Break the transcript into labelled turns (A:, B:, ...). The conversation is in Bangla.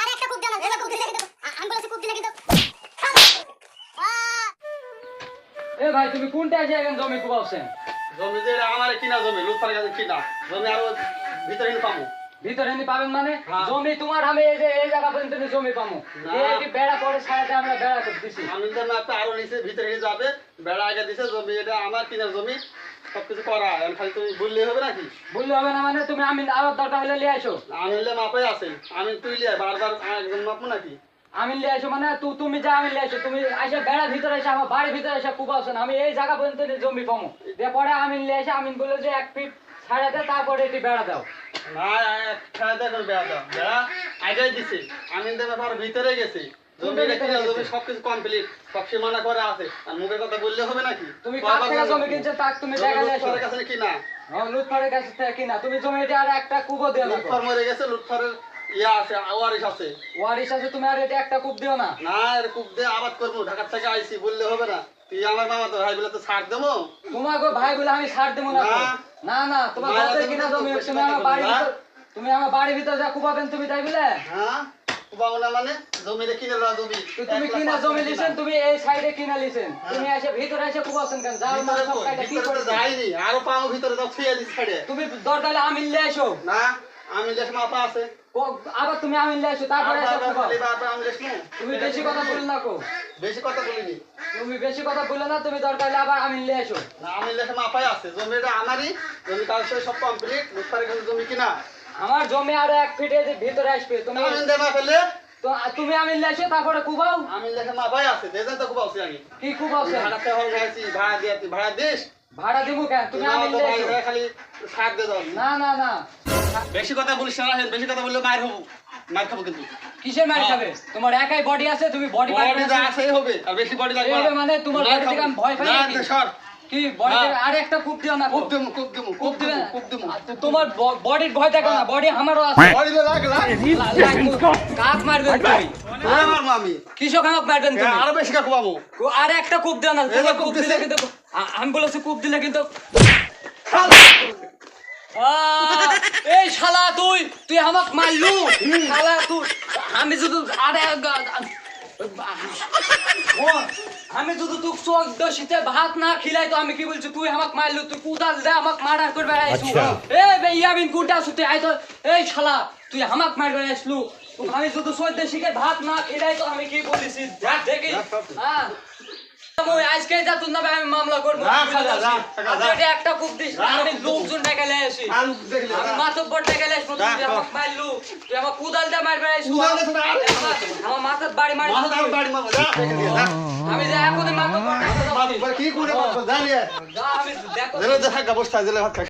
A: আর একটা দেন দিলে কিন্তু আমি বলেছি কূপ দিলে কিন্তু
B: এ ভাই তুমি কোনটা এসে এখন জমি কুবাওছেন
C: জমি যে আমার কিনা জমি লুৎফার কাছে কিনা। জমি আরও ভিতরে পাবো।
B: ভিতরে পাবেন মানে?
C: হ্যাঁ।
B: জমি তোমার আমি এই যে এই জায়গা পর্যন্ত জমি পাবো। এই বেড়া আমরা করে দিছি
C: আমি তো না আরও নিচে ভিতরে যাবে। বেড়া আগে দিছে জমি এটা আমার কিনা জমি। সবকিছু করা এখন খালি তুমি বললে হবে নাকি?
B: বললে হবে না মানে তুমি আমি আবার দরকার হলে নিয়ে আসো
C: আমি নিলে মাপাই আছে। আমি তুই লিয়ে বারবার একজন মাপবো নাকি?
B: আমি নিয়ে আসো মানে তুমি যা আমি নিয়ে আসো তুমি এসে বেড়া ভিতরে এসে আমার বাড়ির ভিতরে এসে কুবাওছেন আমি এই জায়গা পর্যন্ত জমি কমো দিয়ে পরে আমি নিয়ে এসে আমি বলে যে এক ফিট ছাড়াতে তারপরে এটি বেড়া দাও।
C: আমি ভিতরে গেছি। জমি
B: কোনটা ভিতরে
C: কিনা
B: গেছে?
C: জমি সবকিছু কমপ্লিট সব সীমানা করে আছে। আর মুখের কথা বললে হবে নাকি?
B: তুমি কার
C: কয়বার
B: থেকে
C: বলব?
B: জমি কিনছো তাক তুমি
C: জমি
B: জায়গা নিয়ে আসো।
C: লুৎফারের কাছে কিনা
B: লুৎফারের কাছে থেকে কিনা? তুমি জমিটা আর একটা কুবো দিও না
C: লুৎফার মরে গেছে লুৎফারের ইয়া আছে ওয়ারিশ আছে।
B: ওয়ারিশ আছে তুমি আর এটা একটা কূপ দিও না?
C: না এর কূপ দিয়ে আবাদ করব ঢাকার থেকে আইসি বললে হবে না। তুই আমার মামা তো ভাই বলে তো ছাড় দেবো?
B: তোমাকে ভাই বলে আমি ছাড় দেবো না।
C: না।
B: না তোমার
C: তুমি
B: কিনা
C: তো
B: জমি তুমি আমার বাড়ি তুমি আমার বাড়ির ভিতর যা কুপাবেন তুমি তাই বলে?
C: হ্যাঁ না মানে? জমিতে কিনে জমি।
B: তুমি কিনা জমি লিছেন তুমি এই সাইডে কিনা লিছেন। তুমি এসে ভিতরে এসে কুপাচ্ছেন কেন? যাও না সব
C: কই?
B: কি করছ?
C: যাইনি। আরও পাবো ভিতরে তো ছুঁয়ে দিস ছেড়ে
B: তুমি দরকার আমি নিয়ে এসো।
C: না। আমি লেশ মাপা আছে।
B: আবার তুমি আমি তারপরে বেশি কথা বল না কো।
C: বেশি কথা বলিনি।
B: তুমি বেশি কথা বলে না তুমি দরকার হলে আবার আমি নিয়ে এসো
C: না আমি আছে। জমিটা আমারই জমি কাজ সব কমপ্লিট লুৎফারের জমি কিনা?
B: আমার জমি আরও এক ফিটে ভিতরে আসবে তুমি
C: দেবা ফেলে।
B: তো তুমি আমি নিয়ে তারপরে কুবাও?
C: আমি লেখে মাপাই আছে দেন তো আছে আমি।
B: কি কুবাওছেন
C: ভাড়াতে হল গেছি ভাড়া দিয়ে ভাড়া দিস
B: ভাড়া দিব কেন? তুমি আমি
C: ভাই খালি সার দিয়ে দাও।
B: না না না।
C: বেশি কথা বলিস না বেশি কথা বললে মার হব মার খাব কিন্তু।
B: কিসের মার
C: হ্যাঁ।
B: খাবে? তোমার একাই বডি আছে তুমি বডি
C: বডি আছে হবে। আর বেশি বডি লাগবে।
B: মানে তোমার body থেকে আমি ভয় পাই
C: না, না, সর।
B: কি আর একটা কূপ দিও না
C: খুব দিমু খুব দিমু
B: কূপ দিবে না?
C: খুব
B: তোমার বডির ভয় দেখো না বডি আমারও আছে
C: বডি লাগ লাগ
B: কাক মারবেন তুই
C: আমার মামি
B: কিসব কাক মারবেন তুমি
C: আরও বেশি কাকু পাবো
B: আর একটা কূপ দিও না তোমার
C: কূপ
B: কূপ দিলে কিন্তু আমি বলেছি কূপ দিলে কিন্তু আহ, এই শালা তুই তুই আমাক মারলু শালা তুই আমি যদি আরে ও, আমি যদি তুই চোখ দশিতে ভাত না খিলাই তো আমি কি বলছি তুই আমাক মারলো তুই কুদাল দে আমাক মারার করবে আইছু এ ভাইয়া বিন কুটা সুতে আই তো। এই শালা তুই আমাক মারবে আইছলু তুই আমি যদি চোখ দশিকে ভাত না খিলাই তো আমি কি বলিছি? দেখ দেখি। হ্যাঁ। আজকে যা আমি মামলা করব। একটা কূপ দিস আমি লোকজন আসি। আসব মারলু তুই আমার কুদাল দিয়ে মারবে। আমার- মাথার বাড়ি
C: দেখে দিয়ে যা
B: আমি যে এখনই মাতব্বর
C: কি করে জানিয়ে
B: আমি দেখো।
C: দেখা বসতা জেলে ভাত খাই